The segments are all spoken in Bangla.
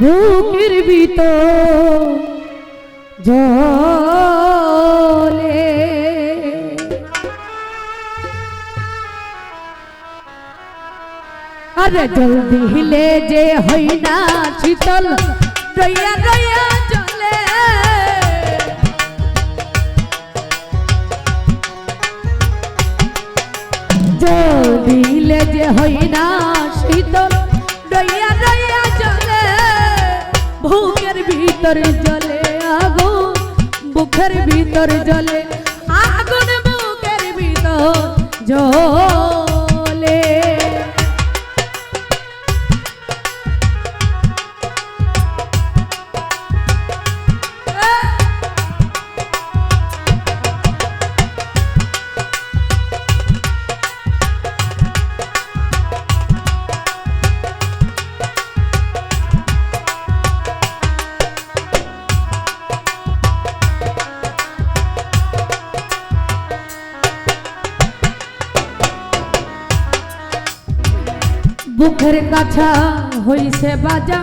বুকের ভিতর জলে। আরে জলদি হিলে যে হই না শীতল, রইয়া রইয়া চলে জলদি হিলে যে হই না শীতল, রইয়া রইয়া বুকের ভিতর জলে আগুন বুকের ভিতর জলে আগুন বুকের ভিতর জলে। বুকের কাছা হইছে বাজা।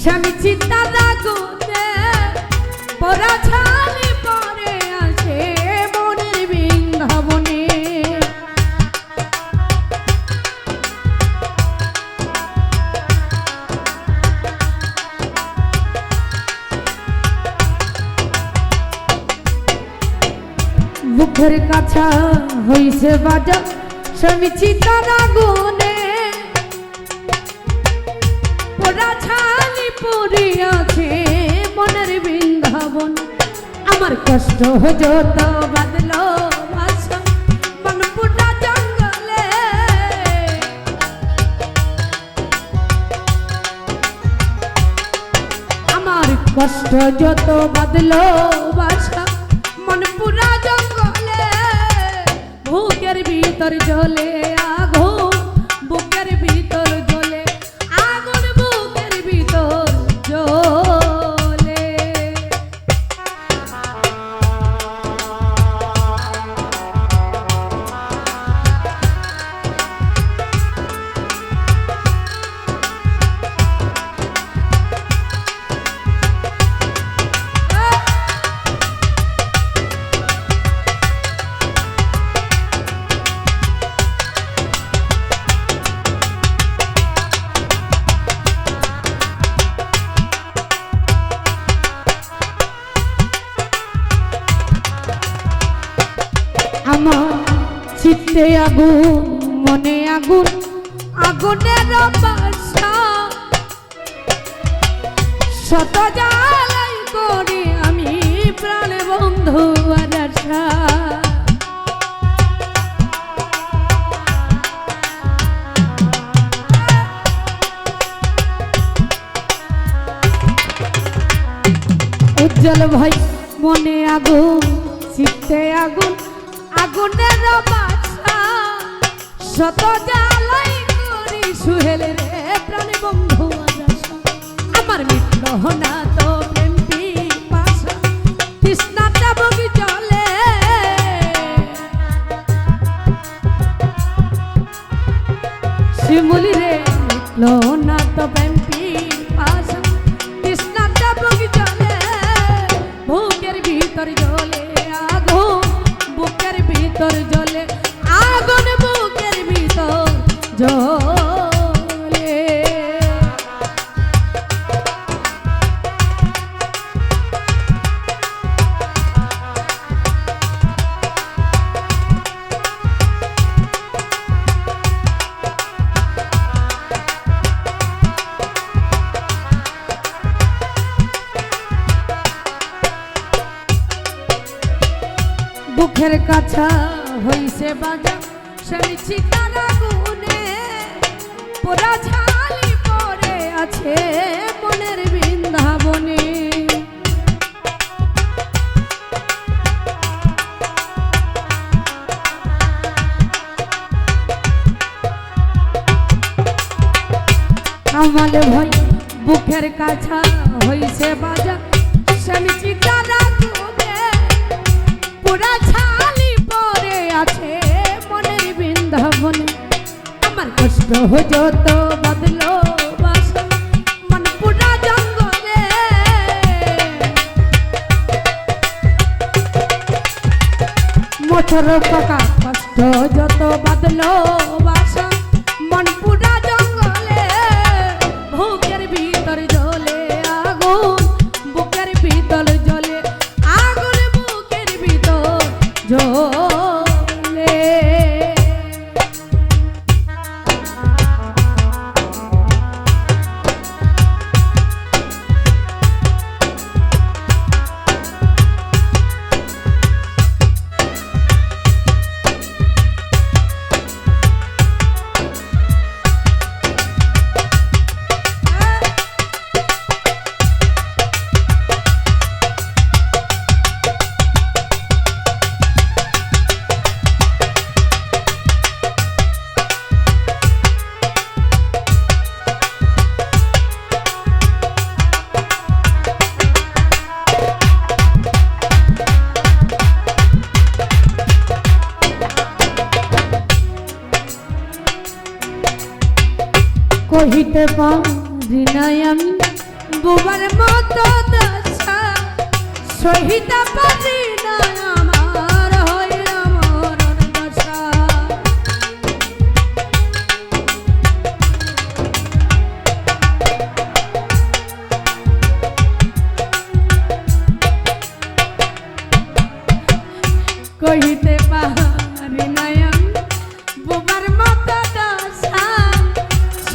স্বামী চিন্তা লাগুতে, পরা ছালি পরে আসে মনের বৃন্দাবনে কাছা হইছে বাজা। স্বামী চিন্তা লাগুনে ছালি পড়ে আছে মনের বৃন্দাবন। আমার কষ্ট যত বাদলো কষ্ট যত বাদলো বাসা মন পুরা জঙ্গলে, বুকের ভিতর জ্বলে চিত্তে আগুন, মনে আগুন আগুনের শত জ্বালাই করে আমি প্রাণ বন্ধু উজ্জ্বল ভাই, মনে আগুন, চিত্তে আগুন আগুনের বাসা শত জ্বালাই করি সুহেল রে প্রাণে বন্ধু আমার মিত্র না তো প্রেম পাশা। তৃষ্ণাটা বগি শিমুলি রে মিটল না বুকের কাছা হইছে বাজা সেই চিতারা গুনে পোড়া ঝালি পড়ে আছে মনের বৃন্দাবনে। আমার ভাই বুকের কাছা হইছে বাজা স্বামী চিতারা গুনে পুরা ছালি পরে আছে মনের বৃন্দাবনে। আমার কষ্ট যত বদলো মোটর পাকা কষ্ট কহিতে পারি নাই আমি। বুবার মতো দশা পারি দশা। কহিতে পারি নাই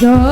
Yo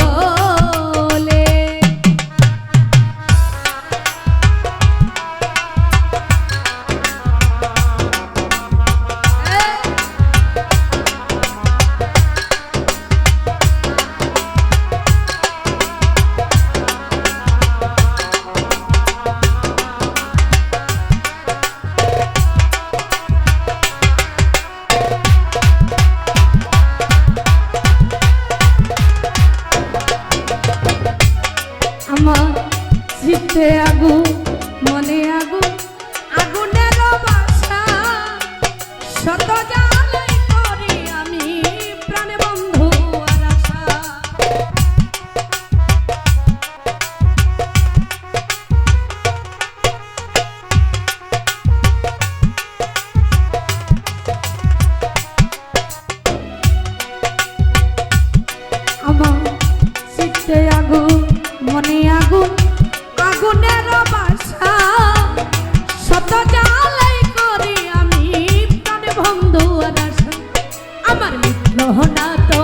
আমার মিত্র হনা তো।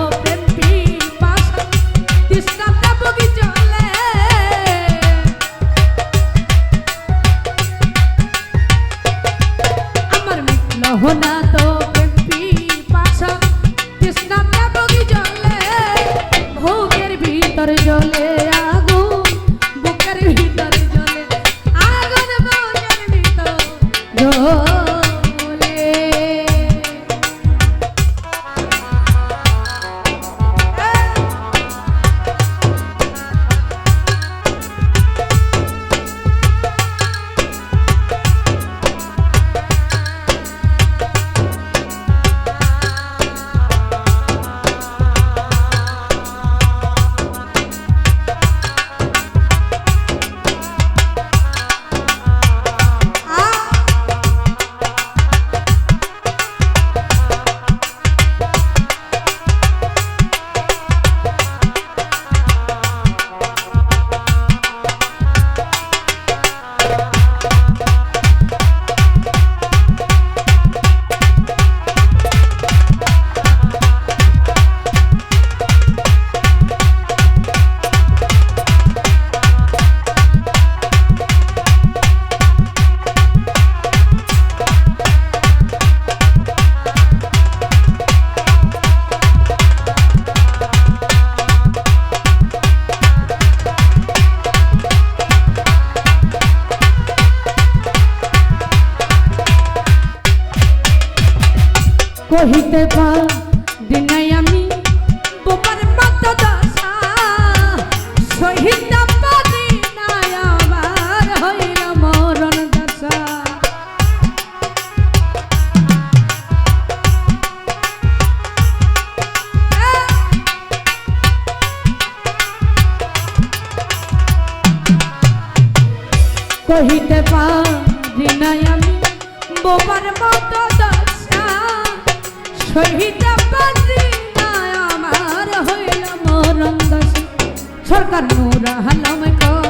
সরকার নোরা হালাম কা